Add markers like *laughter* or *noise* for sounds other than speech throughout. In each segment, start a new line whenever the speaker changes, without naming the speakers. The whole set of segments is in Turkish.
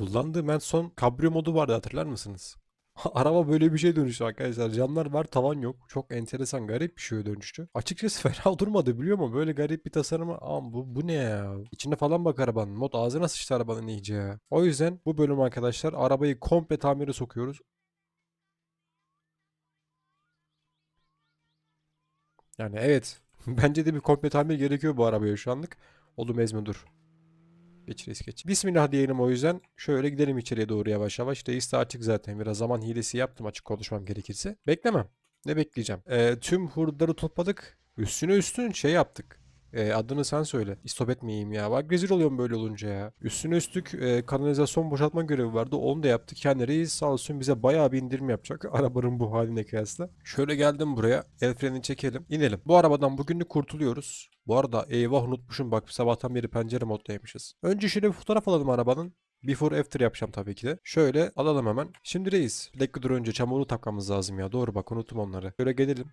Kullandığım en son kabrio modu vardı hatırlar mısınız? *laughs* Araba böyle bir şey dönüştü arkadaşlar. Camlar var tavan yok. Çok enteresan garip bir şeye dönüştü. Açıkçası *laughs* fena durmadı biliyor musun? Böyle garip bir tasarımı. Ama bu, bu ne ya? İçine falan bak arabanın. Mod ağzına sıçtı arabanın iyice ya. O yüzden bu bölüm arkadaşlar arabayı komple tamire sokuyoruz. Yani evet. *laughs* Bence de bir komple tamir gerekiyor bu arabaya şu anlık. Oğlum ezme dur. Geç geç. Bismillah diyelim o yüzden. Şöyle gidelim içeriye doğru yavaş yavaş. Reis de açık zaten. Biraz zaman hilesi yaptım açık konuşmam gerekirse. Beklemem. Ne bekleyeceğim? Ee, tüm hurdaları topladık. Üstüne üstün şey yaptık. Ee, adını sen söyle. İstop etmeyeyim ya. Bak rezil oluyorum böyle olunca ya. Üstüne üstlük e, kanalizasyon boşaltma görevi vardı. Onu da yaptık. Yani reis sağ olsun bize bayağı bir indirim yapacak. *laughs* Arabanın bu haline kıyasla. Şöyle geldim buraya. El frenini çekelim. İnelim. Bu arabadan bugünlük kurtuluyoruz. Bu arada eyvah unutmuşum bak sabahtan beri pencere moddaymışız. Önce şöyle bir fotoğraf alalım arabanın. Before after yapacağım tabii ki de. Şöyle alalım hemen. Şimdi reis. Dakika dur önce çamurunu takmamız lazım ya. Doğru bak unuttum onları. Şöyle gelelim.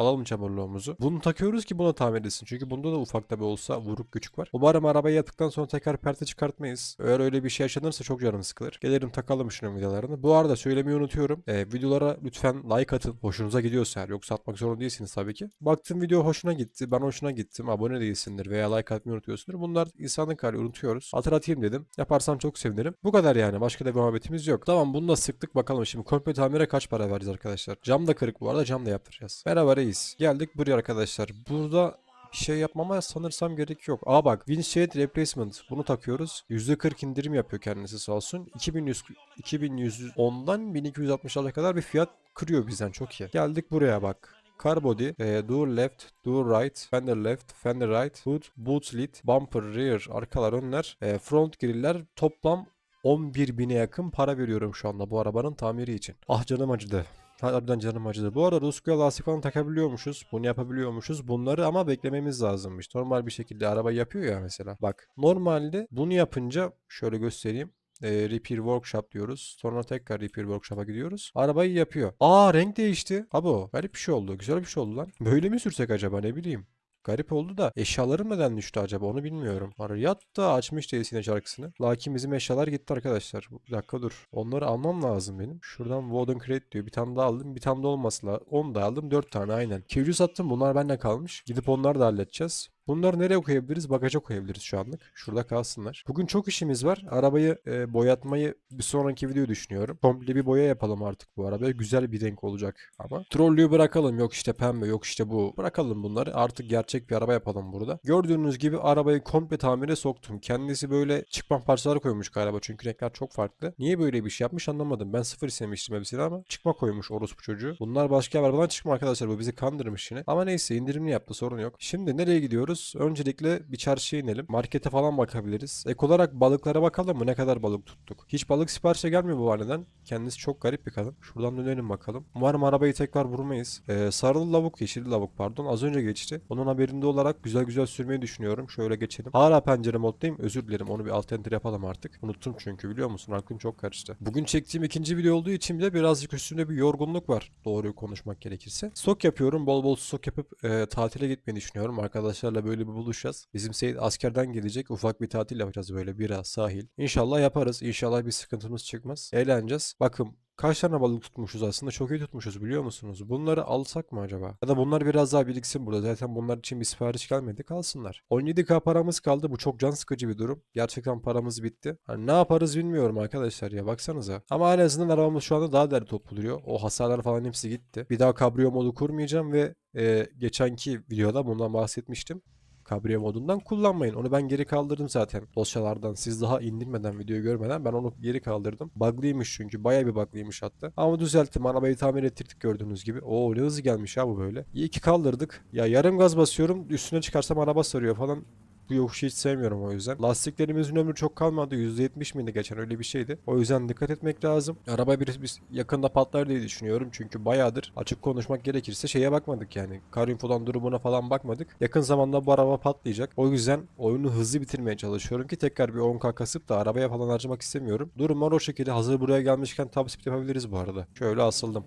Alalım çamurluğumuzu. Bunu takıyoruz ki buna tamir edilsin. Çünkü bunda da ufak tabi olsa vuruk küçük var. Umarım arabayı yaptıktan sonra tekrar perte çıkartmayız. Eğer öyle bir şey yaşanırsa çok canım sıkılır. Gelirim takalım şunun vidalarını. Bu arada söylemeyi unutuyorum. Ee, videolara lütfen like atın. Hoşunuza gidiyorsa eğer. Yoksa atmak zorunda değilsiniz tabii ki. Baktım video hoşuna gitti. Ben hoşuna gittim. Abone değilsindir veya like atmayı unutuyorsundur. Bunlar insanlık hali unutuyoruz. Hatırlatayım dedim. Yaparsam çok sevinirim. Bu kadar yani. Başka da bir muhabbetimiz yok. Tamam bunu da sıktık bakalım. Şimdi komple tamire kaç para vereceğiz arkadaşlar. Cam da kırık bu arada. Cam da yaptıracağız. Merhaba reis. Geldik buraya arkadaşlar. Burada bir şey yapmama sanırsam gerek yok. Aa bak Windshield Replacement bunu takıyoruz. %40 indirim yapıyor kendisi sağ olsun. 2100 2110'dan 1260'a kadar bir fiyat kırıyor bizden çok iyi. Geldik buraya bak. Car body, e, door left, door right, fender left, fender right, hood, boot lid, bumper, rear, arkalar, önler, e, front griller toplam 11 bine yakın para veriyorum şu anda bu arabanın tamiri için. Ah canım acıdı. Harbiden canım acıdı. Bu arada Rusya lastik falan takabiliyormuşuz. Bunu yapabiliyormuşuz. Bunları ama beklememiz lazımmış. Normal bir şekilde araba yapıyor ya mesela. Bak normalde bunu yapınca şöyle göstereyim. E, repair workshop diyoruz. Sonra tekrar repair workshop'a gidiyoruz. Arabayı yapıyor. Aa renk değişti. Abo garip bir şey oldu. Güzel bir şey oldu lan. Böyle mi sürsek acaba ne bileyim. Garip oldu da eşyalarım neden düştü acaba onu bilmiyorum. Arayat da açmış yine şarkısını. Lakin bizim eşyalar gitti arkadaşlar. Bir dakika dur. Onları almam lazım benim. Şuradan Wooden Crate diyor. Bir tane daha aldım. Bir tane de olması lazım. 10 da aldım. 4 tane aynen. Kevcu sattım. Bunlar bende kalmış. Gidip onları da halledeceğiz. Bunları nereye koyabiliriz? Bagaja koyabiliriz şu anlık. Şurada kalsınlar. Bugün çok işimiz var. Arabayı e, boyatmayı bir sonraki video düşünüyorum. Komple bir boya yapalım artık bu arabaya. Güzel bir renk olacak ama. Trollüyü bırakalım. Yok işte pembe, yok işte bu. Bırakalım bunları. Artık gerçek bir araba yapalım burada. Gördüğünüz gibi arabayı komple tamire soktum. Kendisi böyle çıkma parçaları koymuş galiba. Çünkü renkler çok farklı. Niye böyle bir şey yapmış anlamadım. Ben sıfır istemiştim hepsini ama çıkma koymuş orospu çocuğu. Bunlar başka arabadan çıkma arkadaşlar. Bu bizi kandırmış yine. Ama neyse indirimli yaptı sorun yok. Şimdi nereye gidiyoruz? Öncelikle bir çarşıya inelim. Markete falan bakabiliriz. Ek olarak balıklara bakalım mı? Ne kadar balık tuttuk? Hiç balık siparişe gelmiyor bu haneden. Kendisi çok garip bir kadın. Şuradan dönelim bakalım. Umarım arabayı tekrar vurmayız. Ee, sarılı lavuk, yeşilli lavuk pardon. Az önce geçti. Onun haberinde olarak güzel güzel sürmeyi düşünüyorum. Şöyle geçelim. Hala pencere moddayım. Özür dilerim. Onu bir alt enter yapalım artık. Unuttum çünkü biliyor musun? Aklım çok karıştı. Bugün çektiğim ikinci video olduğu için bile birazcık üstünde bir yorgunluk var. Doğruyu konuşmak gerekirse. Stok yapıyorum. Bol bol stok yapıp e, tatile gitmeyi düşünüyorum. Arkadaşlarla böyle bir buluşacağız. Bizim Seyit askerden gelecek. Ufak bir tatil yapacağız böyle. Bira, sahil. İnşallah yaparız. İnşallah bir sıkıntımız çıkmaz. Eğleneceğiz. Bakın Kaç tane balık tutmuşuz aslında çok iyi tutmuşuz biliyor musunuz? Bunları alsak mı acaba? Ya da bunlar biraz daha biriksin burada. Zaten bunlar için bir sipariş gelmedi kalsınlar. 17k paramız kaldı. Bu çok can sıkıcı bir durum. Gerçekten paramız bitti. Hani ne yaparız bilmiyorum arkadaşlar ya baksanıza. Ama en azından arabamız şu anda daha değerli toplu duruyor. O hasarlar falan hepsi gitti. Bir daha kabrio modu kurmayacağım ve e, geçenki videoda bundan bahsetmiştim kabriyo modundan kullanmayın. Onu ben geri kaldırdım zaten dosyalardan. Siz daha indirmeden videoyu görmeden ben onu geri kaldırdım. Bug'lıymış çünkü. Baya bir bug'lıymış hatta. Ama düzelttim. Arabayı tamir ettirdik gördüğünüz gibi. Oo ne hızlı gelmiş ha bu böyle. İyi ki kaldırdık. Ya yarım gaz basıyorum. Üstüne çıkarsam araba sarıyor falan. Bu yokuşu hiç sevmiyorum o yüzden. Lastiklerimizin ömrü çok kalmadı. %70 miydi geçen öyle bir şeydi. O yüzden dikkat etmek lazım. Araba bir, bir yakında patlar diye düşünüyorum. Çünkü bayağıdır açık konuşmak gerekirse şeye bakmadık yani. Car infodan durumuna falan bakmadık. Yakın zamanda bu araba patlayacak. O yüzden oyunu hızlı bitirmeye çalışıyorum ki tekrar bir 10k kasıp da arabaya falan harcamak istemiyorum. Durumlar o şekilde. Hazır buraya gelmişken speed yapabiliriz bu arada. Şöyle asıldım.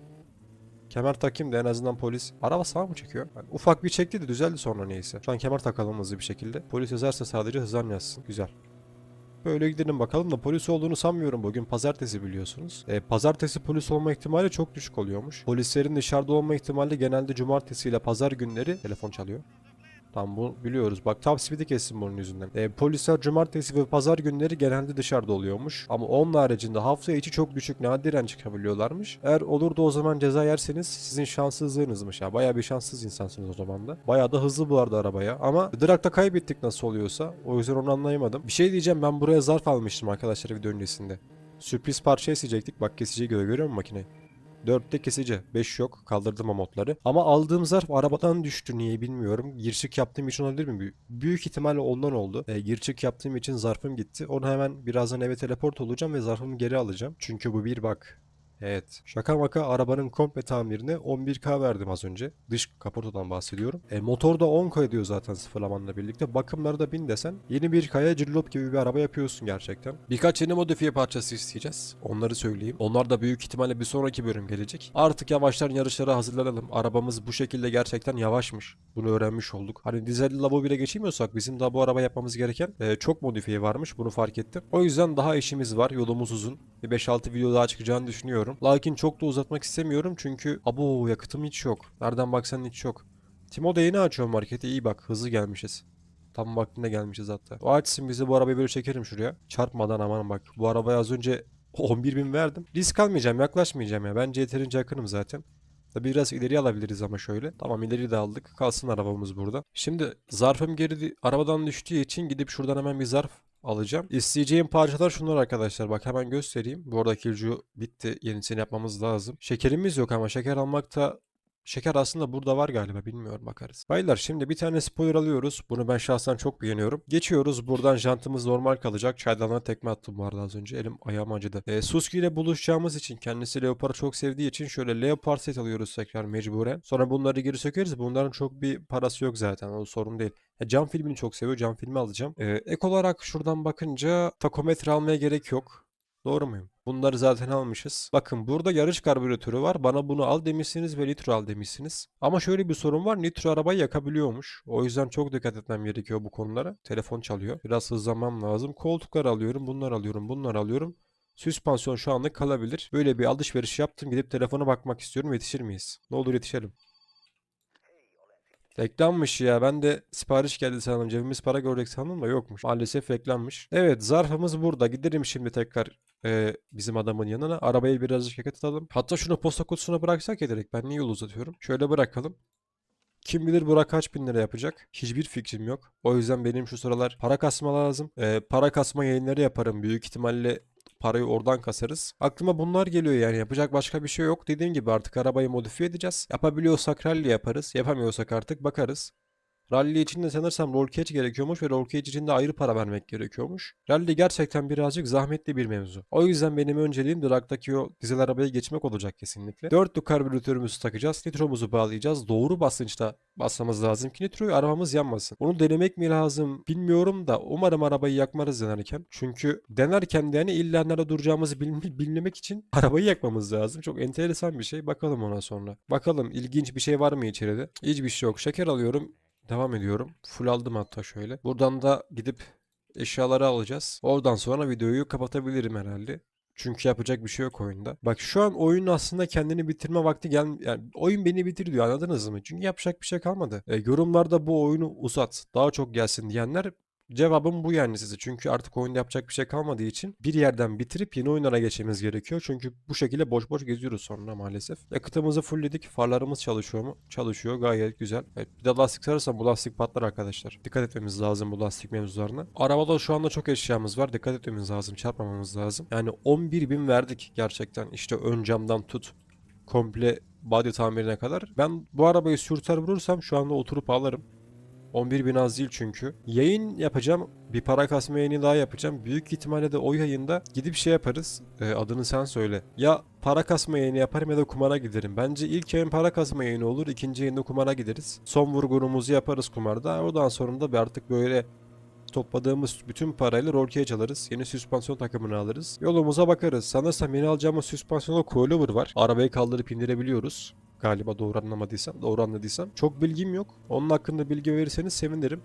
Kemer takayım da en azından polis. Araba sağ mı çekiyor? Yani ufak bir çekti de düzeldi sonra neyse. Şu an kemer takalım hızlı bir şekilde. Polis yazarsa sadece hızlan yazsın. Güzel. Böyle gidelim bakalım da polis olduğunu sanmıyorum bugün pazartesi biliyorsunuz. E, pazartesi polis olma ihtimali çok düşük oluyormuş. Polislerin dışarıda olma ihtimali genelde cumartesi ile pazar günleri telefon çalıyor. Tamam bu biliyoruz. Bak top speed'i kessin bunun yüzünden. E, polisler cumartesi ve pazar günleri genelde dışarıda oluyormuş. Ama onun haricinde hafta içi çok düşük nadiren çıkabiliyorlarmış. Eğer olur da o zaman ceza yerseniz sizin şanssızlığınızmış ya. Bayağı bir şanssız insansınız o zaman da. Bayağı da hızlı bu arada arabaya. Ama Drak'ta kaybettik nasıl oluyorsa. O yüzden onu anlayamadım. Bir şey diyeceğim ben buraya zarf almıştım arkadaşlar video öncesinde. Sürpriz parça kesecektik. Bak kesiciyi göre görüyor musun makineyi? 4'te kesici. 5 yok. Kaldırdım o modları. Ama aldığım zarf arabadan düştü. Niye bilmiyorum. Girçik yaptığım için olabilir mi? Büyük ihtimalle ondan oldu. E, girçik yaptığım için zarfım gitti. Onu hemen birazdan eve teleport olacağım ve zarfımı geri alacağım. Çünkü bu bir bak. Evet. Şaka maka arabanın komple tamirine 11k verdim az önce. Dış kaportadan bahsediyorum. E, motor da 10k ediyor zaten sıfırlamanla birlikte. Bakımları da 1000 desen yeni bir kaya cillop gibi bir araba yapıyorsun gerçekten. Birkaç yeni modifiye parçası isteyeceğiz. Onları söyleyeyim. Onlar da büyük ihtimalle bir sonraki bölüm gelecek. Artık yavaştan yarışlara hazırlanalım. Arabamız bu şekilde gerçekten yavaşmış. Bunu öğrenmiş olduk. Hani dizel labo bile geçemiyorsak bizim daha bu araba yapmamız gereken e, çok modifiye varmış. Bunu fark ettim. O yüzden daha işimiz var. Yolumuz uzun. Bir 5-6 video daha çıkacağını düşünüyorum. Lakin çok da uzatmak istemiyorum çünkü abo yakıtım hiç yok. Nereden baksan hiç yok. Timo da yeni açıyor marketi. İyi bak hızlı gelmişiz. Tam vaktinde gelmişiz hatta. O açsın bizi bu arabayı böyle çekerim şuraya. Çarpmadan aman bak. Bu arabaya az önce *laughs* 11 bin verdim. Risk almayacağım yaklaşmayacağım ya. Bence yeterince yakınım zaten. Tabi biraz ileri alabiliriz ama şöyle. Tamam ileri de aldık. Kalsın arabamız burada. Şimdi zarfım geri arabadan düştüğü için gidip şuradan hemen bir zarf alacağım. İsteyeceğim parçalar şunlar arkadaşlar. Bak hemen göstereyim. Bu arada kilcu bitti. Yenisini yapmamız lazım. Şekerimiz yok ama şeker almakta Şeker aslında burada var galiba bilmiyorum bakarız. Baylar şimdi bir tane spoiler alıyoruz. Bunu ben şahsen çok beğeniyorum. Geçiyoruz buradan jantımız normal kalacak. Çaydanlığa tekme attım bu arada az önce. Elim ayağım acıdı. E, Suski ile buluşacağımız için kendisi Leopard'ı çok sevdiği için şöyle Leopard set alıyoruz tekrar mecburen. Sonra bunları geri sökeriz. Bunların çok bir parası yok zaten. O sorun değil. E, cam filmini çok seviyor. Cam filmi alacağım. E, ek olarak şuradan bakınca takometre almaya gerek yok. Doğru muyum? Bunları zaten almışız. Bakın burada yarış karbüratörü var. Bana bunu al demişsiniz ve nitro al demişsiniz. Ama şöyle bir sorun var. Nitro arabayı yakabiliyormuş. O yüzden çok dikkat etmem gerekiyor bu konulara. Telefon çalıyor. Biraz hızlanmam lazım. Koltuklar alıyorum. Bunlar alıyorum. Bunlar alıyorum. Süspansiyon şu anda kalabilir. Böyle bir alışveriş yaptım. Gidip telefona bakmak istiyorum. Yetişir miyiz? Ne olur yetişelim. Reklammış ya. Ben de sipariş geldi sandım. Cebimiz para görecek sandım da yokmuş. Maalesef reklammış. Evet zarfımız burada. Gidelim şimdi tekrar e, bizim adamın yanına. Arabayı birazcık yakatalım. Hatta şunu posta kutusuna bıraksak ya direkt. Ben niye yol uzatıyorum? Şöyle bırakalım. Kim bilir Burak kaç bin lira yapacak? Hiçbir fikrim yok. O yüzden benim şu sıralar para kasma lazım. E, para kasma yayınları yaparım. Büyük ihtimalle parayı oradan kasarız. Aklıma bunlar geliyor yani yapacak başka bir şey yok. Dediğim gibi artık arabayı modifiye edeceğiz. Yapabiliyorsak rally yaparız. Yapamıyorsak artık bakarız. Rally için de sanırsam roll cage gerekiyormuş ve roll cage için de ayrı para vermek gerekiyormuş. Rally gerçekten birazcık zahmetli bir mevzu. O yüzden benim önceliğim Drag'daki o dizel arabaya geçmek olacak kesinlikle. Dörtlü karbüratörümüzü takacağız. Nitromuzu bağlayacağız. Doğru basınçta basmamız lazım ki nitroyu arabamız yanmasın. Onu denemek mi lazım bilmiyorum da umarım arabayı yakmarız denerken. Çünkü denerken de yani illa nerede duracağımızı bil- bilmemek için *laughs* arabayı yakmamız lazım. Çok enteresan bir şey. Bakalım ona sonra. Bakalım ilginç bir şey var mı içeride? Hiçbir şey yok. Şeker alıyorum. Devam ediyorum. Full aldım hatta şöyle. Buradan da gidip eşyaları alacağız. Oradan sonra videoyu kapatabilirim herhalde. Çünkü yapacak bir şey yok oyunda. Bak şu an oyunun aslında kendini bitirme vakti gel yani oyun beni bitir diyor anladınız mı? Çünkü yapacak bir şey kalmadı. E, yorumlarda bu oyunu uzat, daha çok gelsin diyenler Cevabım bu yani size. Çünkü artık oyunda yapacak bir şey kalmadığı için bir yerden bitirip yeni oyunlara geçmemiz gerekiyor. Çünkü bu şekilde boş boş geziyoruz sonra maalesef. Yakıtımızı fullledik. Farlarımız çalışıyor mu? Çalışıyor. Gayet güzel. Evet, bir de lastik sarırsam bu lastik patlar arkadaşlar. Dikkat etmemiz lazım bu lastik mevzularına. Arabada şu anda çok eşyamız var. Dikkat etmemiz lazım. Çarpmamamız lazım. Yani 11 bin verdik gerçekten. İşte ön camdan tut. Komple body tamirine kadar. Ben bu arabayı sürter vurursam şu anda oturup alırım. 11 bin az değil çünkü. Yayın yapacağım. Bir para kasma yayını daha yapacağım. Büyük ihtimalle de o yayında gidip şey yaparız. Ee, adını sen söyle. Ya para kasma yayını yaparım ya da kumara giderim. Bence ilk yayın para kasma yayını olur. ikinci yayında kumara gideriz. Son vurgunumuzu yaparız kumarda. Oradan sonra da artık böyle topladığımız bütün parayla Rolke'ye çalarız. Yeni süspansiyon takımını alırız. Yolumuza bakarız. Sanırsam yeni alacağımız süspansiyonda coilover var. Arabayı kaldırıp indirebiliyoruz. Galiba doğru anlamadıysam, doğru anladıysam. Çok bilgim yok. Onun hakkında bilgi verirseniz sevinirim.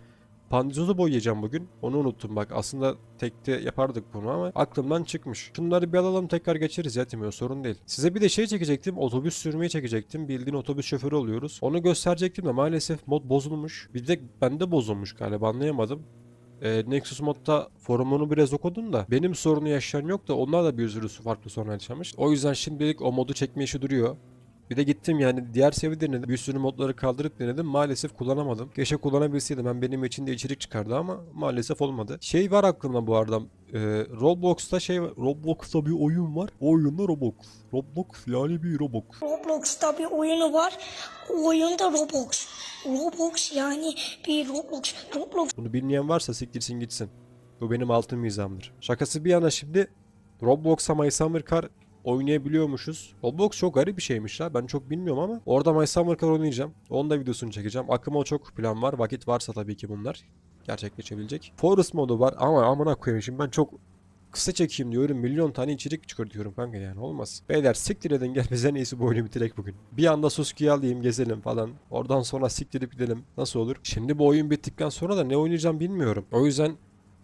Pandizozu boyayacağım bugün. Onu unuttum bak. Aslında tekte yapardık bunu ama aklımdan çıkmış. Şunları bir alalım tekrar geçeriz ya Timo sorun değil. Size bir de şey çekecektim. Otobüs sürmeyi çekecektim. Bildiğin otobüs şoförü oluyoruz. Onu gösterecektim de maalesef mod bozulmuş. Bir de bende bozulmuş galiba anlayamadım. Ee, Nexus modda forumunu biraz okudum da benim sorunu yaşayan yok da onlar da bir sürü farklı sorun yaşamış. O yüzden şimdilik o modu çekme işi duruyor. Bir de gittim yani diğer seviye denedim. Bir sürü modları kaldırıp denedim. Maalesef kullanamadım. Keşke kullanabilseydim. Ben benim için de içerik çıkardı ama maalesef olmadı. Şey var aklımda bu arada. Ee, Roblox'ta şey var. Roblox'ta bir oyun var. O oyunda Roblox. Roblox yani bir Roblox.
Roblox'ta bir oyunu var. O oyun da Roblox. Roblox yani bir Roblox. Roblox
Bunu bilmeyen varsa siktirsin gitsin. Bu benim altın mizahımdır. Şakası bir yana şimdi Roblox'a My Summer Car oynayabiliyormuşuz. Roblox çok garip bir şeymiş ya. Ben çok bilmiyorum ama orada My Summer Car oynayacağım. Onun da videosunu çekeceğim. Aklıma çok plan var. Vakit varsa tabii ki bunlar. Gerçekleşebilecek. Forest modu var ama amına koyayım şimdi ben çok kısa çekeyim diyorum. Milyon tane içerik çıkartıyorum kanka yani olmaz. Beyler siktir edin gel bize en iyisi bu oyunu bitirek bugün. Bir anda Suski'yi alayım gezelim falan. Oradan sonra siktirip gidelim. Nasıl olur? Şimdi bu oyun bittikten sonra da ne oynayacağım bilmiyorum. O yüzden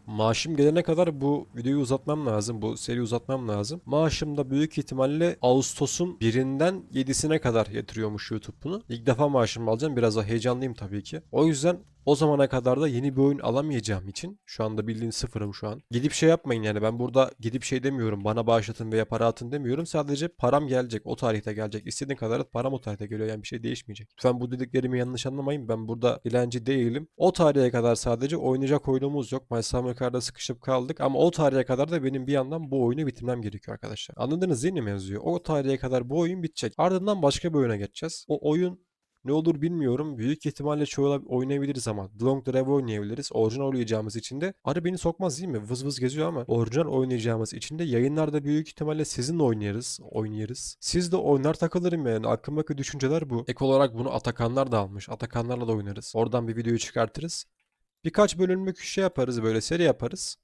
Maaşım gelene kadar bu videoyu uzatmam lazım. Bu seri uzatmam lazım. Maaşım da büyük ihtimalle Ağustos'un birinden 7'sine kadar yatırıyormuş YouTube bunu. İlk defa maaşımı alacağım. Biraz da heyecanlıyım tabii ki. O yüzden o zamana kadar da yeni bir oyun alamayacağım için şu anda bildiğin sıfırım şu an. Gidip şey yapmayın yani ben burada gidip şey demiyorum bana bağışlatın veya para atın demiyorum. Sadece param gelecek o tarihte gelecek. İstediğin kadar at param o tarihte geliyor yani bir şey değişmeyecek. Lütfen bu dediklerimi yanlış anlamayın ben burada dilenci değilim. O tarihe kadar sadece oynayacak oyunumuz yok. My Summer sıkışıp kaldık ama o tarihe kadar da benim bir yandan bu oyunu bitirmem gerekiyor arkadaşlar. Anladınız değil mi mevzuyu? O tarihe kadar bu oyun bitecek. Ardından başka bir oyuna geçeceğiz. O oyun ne olur bilmiyorum. Büyük ihtimalle çoğu oynayabiliriz ama. The Long Drive oynayabiliriz. Orijinal oynayacağımız için de. Arı beni sokmaz değil mi? Vız vız geziyor ama. Orijinal oynayacağımız için de yayınlarda büyük ihtimalle sizinle oynarız. Oynarız. Siz de oynar takılırım yani. Aklımdaki düşünceler bu. Ek olarak bunu Atakanlar da almış. Atakanlarla da oynarız. Oradan bir videoyu çıkartırız. Birkaç bölümlük şey yaparız böyle seri yaparız.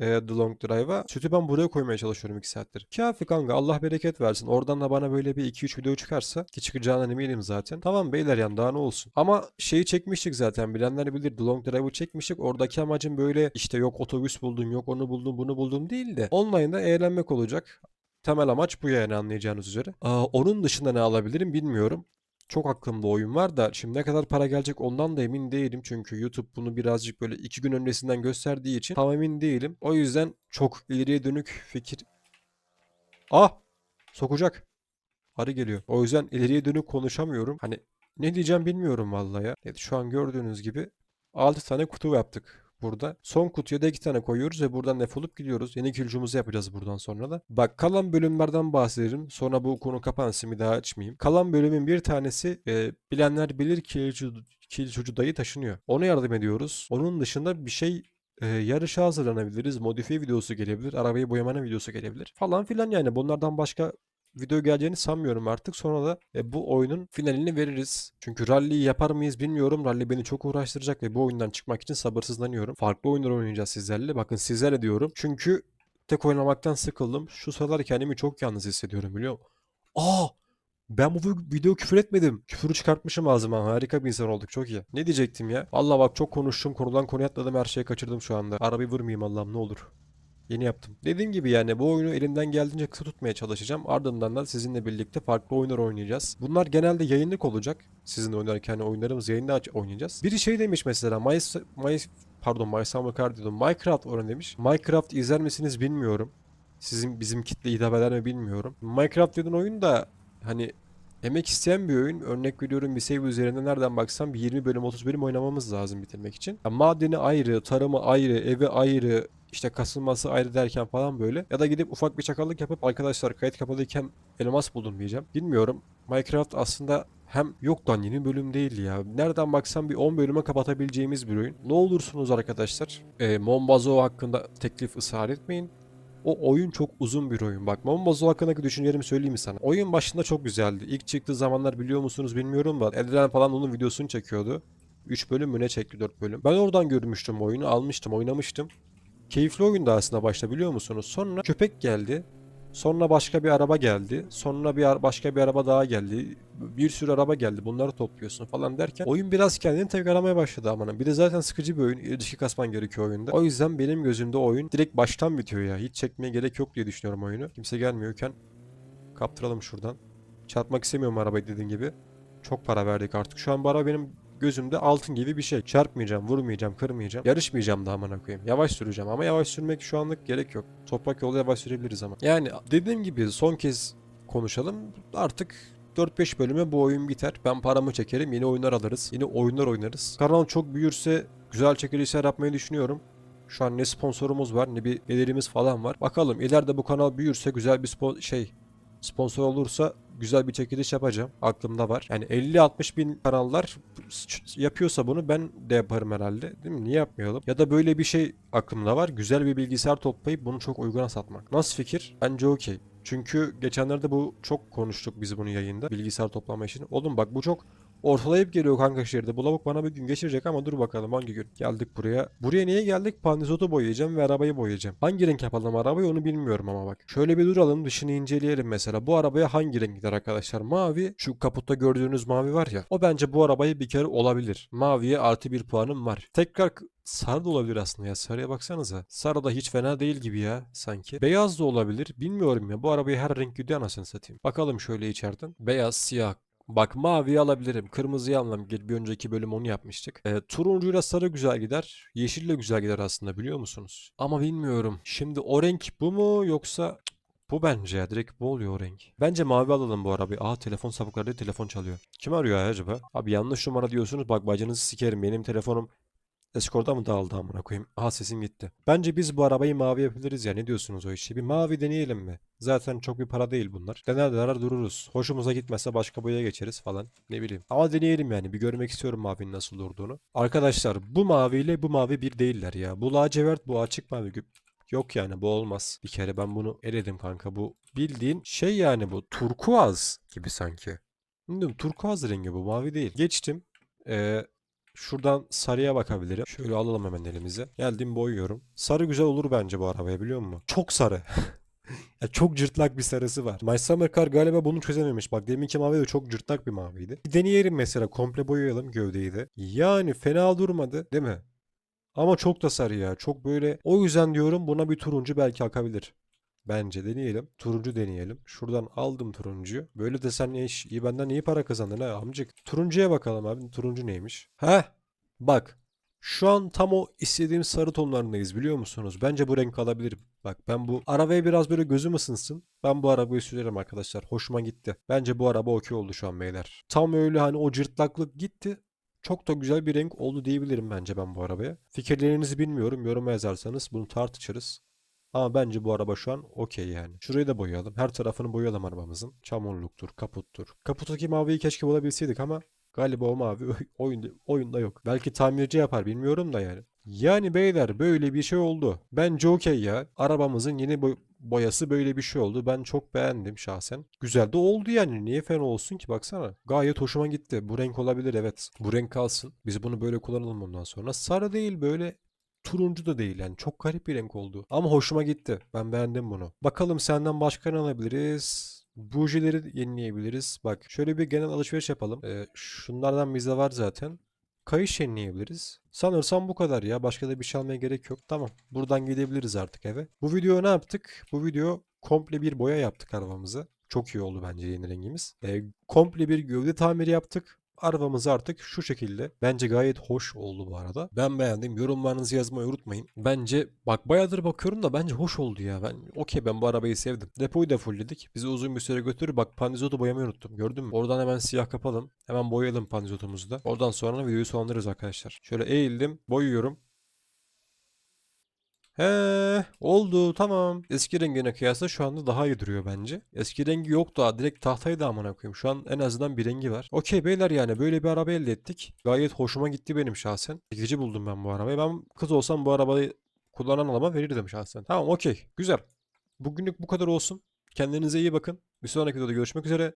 E, The Long Drive'a. Sütü ben buraya koymaya çalışıyorum 2 saattir. Kafi kanka Allah bereket versin. Oradan da bana böyle bir 2-3 video çıkarsa ki çıkacağından eminim zaten. Tamam beyler yani daha ne olsun. Ama şeyi çekmiştik zaten bilenler bilir The Long Drive'ı çekmiştik. Oradaki amacım böyle işte yok otobüs buldum yok onu buldum bunu buldum değil de online'da eğlenmek olacak. Temel amaç bu yani anlayacağınız üzere. Aa, onun dışında ne alabilirim bilmiyorum. Çok aklımda oyun var da şimdi ne kadar para gelecek ondan da emin değilim. Çünkü YouTube bunu birazcık böyle iki gün öncesinden gösterdiği için tam emin değilim. O yüzden çok ileriye dönük fikir... Ah! Sokacak. Arı geliyor. O yüzden ileriye dönük konuşamıyorum. Hani ne diyeceğim bilmiyorum vallahi ya. Evet, şu an gördüğünüz gibi 6 tane kutu yaptık burada. Son kutuya da 2 tane koyuyoruz ve buradan defolup gidiyoruz. Yeni kilcumuzu yapacağız buradan sonra da. Bak kalan bölümlerden bahsederim. Sonra bu konu kapansın bir daha açmayayım. Kalan bölümün bir tanesi e, bilenler bilir kilcu, kilcucu dayı taşınıyor. Ona yardım ediyoruz. Onun dışında bir şey e, yarışa hazırlanabiliriz. Modifiye videosu gelebilir. Arabayı boyamana videosu gelebilir. Falan filan yani. Bunlardan başka video geleceğini sanmıyorum artık. Sonra da e, bu oyunun finalini veririz. Çünkü rally'yi yapar mıyız bilmiyorum. Rally beni çok uğraştıracak ve bu oyundan çıkmak için sabırsızlanıyorum. Farklı oyunlar oynayacağız sizlerle. Bakın sizlerle diyorum. Çünkü tek oynamaktan sıkıldım. Şu sıralar kendimi çok yalnız hissediyorum biliyor musun? Aa! Ben bu video küfür etmedim. Küfürü çıkartmışım ağzıma. Harika bir insan olduk. Çok iyi. Ne diyecektim ya? Valla bak çok konuştum. Konudan konuya atladım. Her şeyi kaçırdım şu anda. Arabayı vurmayayım Allah'ım ne olur. Yeni yaptım. Dediğim gibi yani bu oyunu elimden geldiğince kısa tutmaya çalışacağım. Ardından da sizinle birlikte farklı oyunlar oynayacağız. Bunlar genelde yayınlık olacak. Sizinle oynarken oyunlarımız yayında oynayacağız. Biri şey demiş mesela My, My pardon Summer Car diyordum. Minecraft oyunu demiş. Minecraft izler misiniz bilmiyorum. Sizin bizim kitle hitap eder mi bilmiyorum. Minecraft dediğin oyun da hani Emek isteyen bir oyun. Örnek veriyorum bir save üzerinde nereden baksam bir 20 bölüm 30 bölüm oynamamız lazım bitirmek için. Ya madeni ayrı, tarımı ayrı, evi ayrı, işte kasılması ayrı derken falan böyle. Ya da gidip ufak bir çakallık yapıp arkadaşlar kayıt kapalıyken elmas buldum diyeceğim. Bilmiyorum. Minecraft aslında hem yok lan yeni bölüm değil ya. Nereden baksam bir 10 bölüme kapatabileceğimiz bir oyun. Ne olursunuz arkadaşlar. E, Mombazo hakkında teklif ısrar etmeyin. O oyun çok uzun bir oyun. Bak Mombazo hakkındaki düşüncelerimi söyleyeyim sana? Oyun başında çok güzeldi. İlk çıktığı zamanlar biliyor musunuz bilmiyorum da Edren falan onun videosunu çekiyordu. 3 bölüm mü ne çekti 4 bölüm. Ben oradan görmüştüm oyunu almıştım oynamıştım. Keyifli oyundu aslında başta biliyor musunuz? Sonra köpek geldi. Sonra başka bir araba geldi. Sonra bir başka bir araba daha geldi. Bir sürü araba geldi. Bunları topluyorsun falan derken oyun biraz kendini tekrarlamaya başladı amına. Bir de zaten sıkıcı bir oyun. İlişki kasman gerekiyor oyunda. O yüzden benim gözümde oyun direkt baştan bitiyor ya. Hiç çekmeye gerek yok diye düşünüyorum oyunu. Kimse gelmiyorken kaptıralım şuradan. Çarpmak istemiyorum arabayı dediğim gibi. Çok para verdik artık. Şu an bu araba benim gözümde altın gibi bir şey. Çarpmayacağım, vurmayacağım, kırmayacağım. Yarışmayacağım da amına koyayım. Yavaş süreceğim ama yavaş sürmek şu anlık gerek yok. Toprak yolda yavaş sürebiliriz ama. Yani dediğim gibi son kez konuşalım. Artık 4-5 bölüme bu oyun biter. Ben paramı çekerim. Yeni oyunlar alırız. Yeni oyunlar oynarız. Kanal çok büyürse güzel çekilişler yapmayı düşünüyorum. Şu an ne sponsorumuz var ne bir gelirimiz falan var. Bakalım ileride bu kanal büyürse güzel bir spo- şey sponsor olursa güzel bir çekiliş yapacağım. Aklımda var. Yani 50-60 bin kanallar yapıyorsa bunu ben de yaparım herhalde. Değil mi? Niye yapmayalım? Ya da böyle bir şey aklımda var. Güzel bir bilgisayar toplayıp bunu çok uyguna satmak. Nasıl fikir? Bence okey. Çünkü geçenlerde bu çok konuştuk biz bunu yayında. Bilgisayar toplama işini. Oğlum bak bu çok ortalayıp geliyor kanka şehirde. Bu bana bir gün geçirecek ama dur bakalım hangi gün. Geldik buraya. Buraya niye geldik? Pandizotu boyayacağım ve arabayı boyayacağım. Hangi renk yapalım arabayı onu bilmiyorum ama bak. Şöyle bir duralım dışını inceleyelim mesela. Bu arabaya hangi renk gider arkadaşlar? Mavi. Şu kaputta gördüğünüz mavi var ya. O bence bu arabayı bir kere olabilir. Maviye artı bir puanım var. Tekrar Sarı da olabilir aslında ya. Sarıya baksanıza. Sarı da hiç fena değil gibi ya sanki. Beyaz da olabilir. Bilmiyorum ya. Bu arabayı her renk gidiyor anasını satayım. Bakalım şöyle içeriden. Beyaz, siyah, Bak maviyi alabilirim. Kırmızıyı almam. Bir önceki bölüm onu yapmıştık. E, turuncuyla sarı güzel gider. Yeşille güzel gider aslında biliyor musunuz? Ama bilmiyorum. Şimdi o renk bu mu yoksa... Bu bence ya. Direkt bu oluyor o renk. Bence mavi alalım bu arabayı. Aa telefon sapıkları diye telefon çalıyor. Kim arıyor acaba? Abi yanlış numara diyorsunuz. Bak bacınızı sikerim. Benim telefonum Eskorda mı dağıldı amına koyayım? Aha sesim gitti. Bence biz bu arabayı mavi yapabiliriz ya. Ne diyorsunuz o işi? Bir mavi deneyelim mi? Zaten çok bir para değil bunlar. Dener dener dururuz. Hoşumuza gitmezse başka boyaya geçeriz falan. Ne bileyim. Ama deneyelim yani. Bir görmek istiyorum mavinin nasıl durduğunu. Arkadaşlar bu maviyle bu mavi bir değiller ya. Bu lacivert bu açık mavi. Gü- Yok yani bu olmaz. Bir kere ben bunu eledim kanka. Bu bildiğin şey yani bu. Turkuaz gibi sanki. Bilmiyorum turkuaz rengi bu. Mavi değil. Geçtim. Ee, Şuradan sarıya bakabilirim. Şöyle alalım hemen elimize. Geldim boyuyorum. Sarı güzel olur bence bu arabaya biliyor musun? Çok sarı. *laughs* Ya çok cırtlak bir sarısı var. My Summer Car galiba bunu çözememiş. Bak deminki mavi de çok cırtlak bir maviydi. Deneyelim mesela komple boyayalım gövdeyi de. Yani fena durmadı değil mi? Ama çok da sarı ya. Çok böyle o yüzden diyorum buna bir turuncu belki akabilir. Bence deneyelim. Turuncu deneyelim. Şuradan aldım turuncuyu. Böyle de sen iş, iyi benden iyi para kazandın ha amcık. Turuncuya bakalım abi. Turuncu neymiş? Heh. Bak. Şu an tam o istediğim sarı tonlarındayız biliyor musunuz? Bence bu renk alabilir. Bak ben bu arabaya biraz böyle gözüm ısınsın. Ben bu arabayı sürerim arkadaşlar. Hoşuma gitti. Bence bu araba okey oldu şu an beyler. Tam öyle hani o cırtlaklık gitti. Çok da güzel bir renk oldu diyebilirim bence ben bu arabaya. Fikirlerinizi bilmiyorum. Yoruma yazarsanız bunu tartışırız. Ama bence bu araba şu an okey yani. Şurayı da boyayalım. Her tarafını boyayalım arabamızın. Çamurluktur, kaputtur. Kaputtaki maviyi keşke bulabilseydik ama galiba o mavi *laughs* oyunda, oyunda yok. Belki tamirci yapar bilmiyorum da yani. Yani beyler böyle bir şey oldu. Bence okey ya. Arabamızın yeni boy- boyası böyle bir şey oldu. Ben çok beğendim şahsen. Güzel de oldu yani. Niye fena olsun ki baksana. Gayet hoşuma gitti. Bu renk olabilir evet. Bu renk kalsın. Biz bunu böyle kullanalım bundan sonra. Sarı değil böyle turuncu da değil yani çok garip bir renk oldu. Ama hoşuma gitti. Ben beğendim bunu. Bakalım senden başka ne alabiliriz? Bujileri yenileyebiliriz. Bak şöyle bir genel alışveriş yapalım. Ee, şunlardan bizde var zaten. Kayış yenileyebiliriz. Sanırsam bu kadar ya. Başka da bir şey almaya gerek yok. Tamam. Buradan gidebiliriz artık eve. Bu video ne yaptık? Bu video komple bir boya yaptık arabamıza. Çok iyi oldu bence yeni rengimiz. Ee, komple bir gövde tamiri yaptık. Arabamız artık şu şekilde. Bence gayet hoş oldu bu arada. Ben beğendim. Yorumlarınızı yazmayı unutmayın. Bence bak bayağıdır bakıyorum da bence hoş oldu ya. Ben okey ben bu arabayı sevdim. Depoyu da fullledik. Bizi uzun bir süre götürür. Bak pandizotu boyamayı unuttum. Gördün mü? Oradan hemen siyah kapalım. Hemen boyayalım pandizotumuzu da. Oradan sonra videoyu sonlandırırız arkadaşlar. Şöyle eğildim. Boyuyorum. He, oldu tamam. Eski rengine kıyasla şu anda daha iyi duruyor bence. Eski rengi yoktu ha direkt tahtaydı amına koyayım. Şu an en azından bir rengi var. Okey beyler yani böyle bir araba elde ettik. Gayet hoşuma gitti benim şahsen. Çekici buldum ben bu arabayı. Ben kız olsam bu arabayı kullanan adama verirdim şahsen. Tamam okey güzel. Bugünlük bu kadar olsun. Kendinize iyi bakın. Bir sonraki videoda görüşmek üzere.